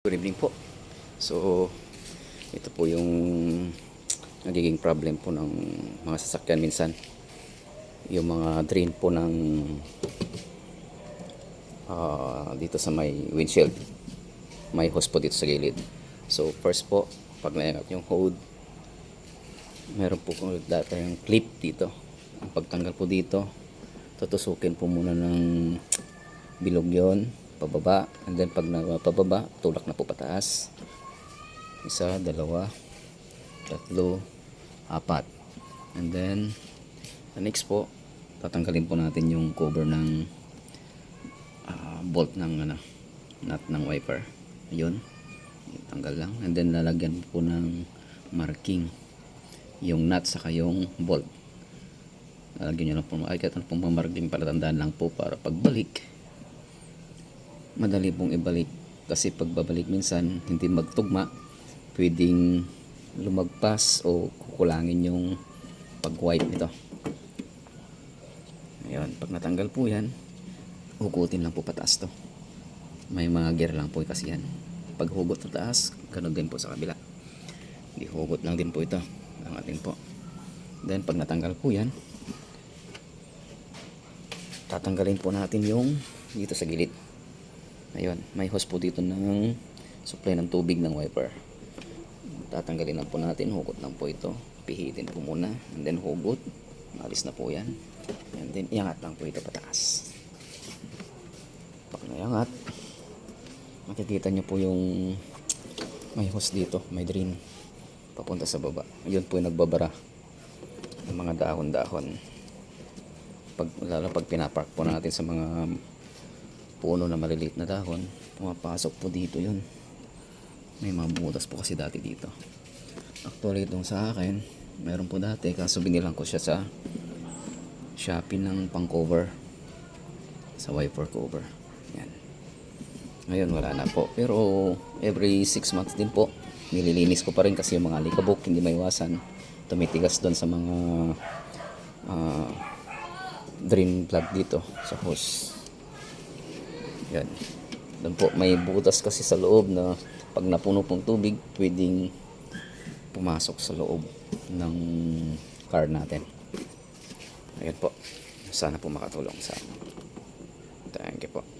Good evening po. So, ito po yung nagiging problem po ng mga sasakyan minsan. Yung mga drain po ng ah, dito sa may windshield. May hose po dito sa gilid. So, first po, pag naingat yung hose, meron po data yung clip dito. Ang pagtanggal po dito, tutusukin po muna ng bilog yon pababa and then pag napababa tulak na po pataas. Isa, dalawa tatlo, apat. And then the next po tatanggalin po natin yung cover ng ah, bolt ng ano, nut ng wiper. Yun tanggal lang. And then lalagyan po ng marking yung nut saka yung bolt. Lalagyan nyo lang po. Ay kahit ano pong marking para tandaan lang po para pagbalik madali pong ibalik. Kasi pagbabalik minsan hindi magtugma. Pwedeng lumagpas o kukulangin yung pag-wipe nito. Ayun pag natanggal po yan hugutin lang po pataas to. May mga gear lang po kasi yan. Pag hugot sa taas ganun din po sa kabila. Hindi hugot lang din po ito. Ang atin po. Then pag natanggal po yan tatanggalin po natin yung dito sa gilid Ayun, may hose po dito ng supply ng tubig ng wiper. Tatanggalin lang po natin, hugot lang po ito. Pihitin po muna, and then hugot. Malis na po yan. And then, iangat lang po ito pataas. Pag naiangat, makikita nyo po yung may hose dito, may drain papunta sa baba. Yun po yung nagbabara ng mga dahon-dahon. Pag, lalo pag pinapark po natin sa mga puno na maliliit na dahon pumapasok po dito yun. May mga butas po kasi dati dito. Actually itong sa akin meron po dati kaso binilang ko siya sa Shopee ng pang cover sa wiper cover. Yan. Ngayon wala na po. Pero every 6 months din po nililinis ko pa rin kasi yung mga alikabok hindi maiwasan. Tumitigas doon sa mga ah, drain plug dito sa hose yan. Doon po, may butas kasi sa loob na pag napuno pong tubig, pwedeng pumasok sa loob ng car natin. Ayan po. Sana po makatulong sa. Thank you po.